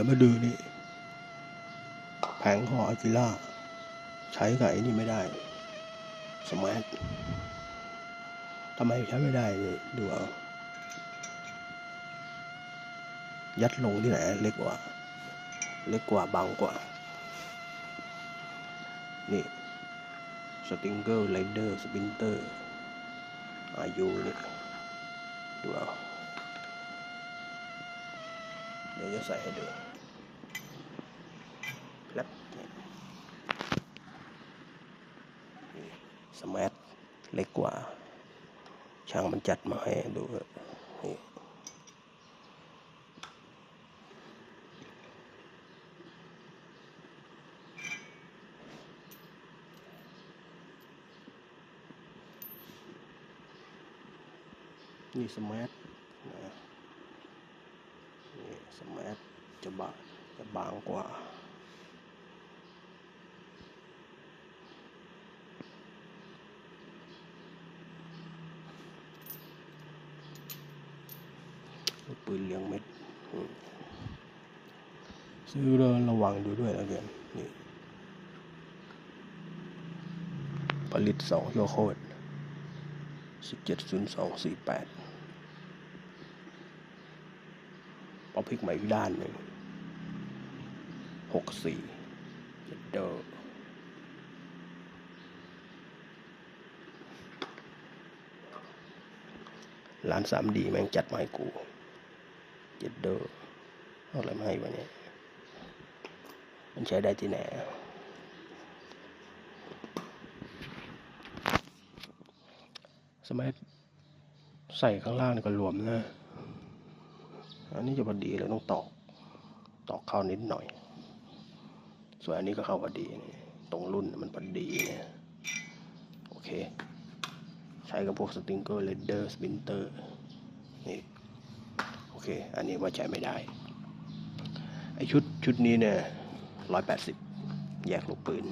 ดี๋ยวมาดูนี่ แผงขออากิล่า ใช้กับไอ้นี่ไม่ได้ สมาร์ททำไมใช้ไม่ได้นี่ดูเอา ยัดลงที่ไหน เล็กกว่า เล็กกว่าบางกว่า นี่สติงเกอร์ไลเดอร์สปินเตอร์อายุนี่ดูเอา เดี๋ยวจะใส่ให้ดูแป๊บนี่นี่สมาร์ทเล็กกว่า ช่างมันจัดมาให้ดูเถอะนี่นี่สมาร์ทนะนี่ สมาร์ทจะบางจะบางกว่าปืนเลี้ยงเม็ดซื้อแล้วระวังดูด้วยแล้วกันนี่ผลิตสองชั่วโคตสิบเจ็ดศูนย์สองสี่แปด เอาพลิกมาอีกด้านหนึ่งหกสี่เดอร้านสามดีแม่งจัดมาให้กูเจ็ดเดอเอาอะไรมาให้วะเนี่ยมันใช้ได้ที่ไหนสมัยใส่ข้างล่างนี่ก็รวมนะ อันนี้จะพอดีเลยต้องตอก ตอกเข้านิดหน่อย ส่วนอันนี้ก็เข้าพอดีนี่ตรงรุ่นมันพอดีนะโอเค ใช้กับพวกสติงเกอร์เลดเดอร์สปินเตอร์ นี่ โอเค อันนี้ว่าใช้ไม่ได้ ไอชุดชุดนี้เนี่ยร้อยแปดสิบแยกลูกปืน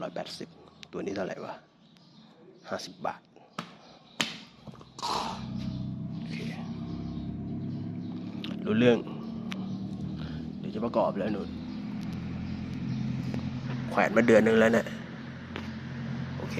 ร้อยแปดสิบตัวนี้เท่าไหร่วะห้าสิบบาท โอเค รู้เรื่อง เดี๋ยวจะประกอบแล้วหนุนแขวนมาเดือนหนึงแล้วเนะี่ยโอเค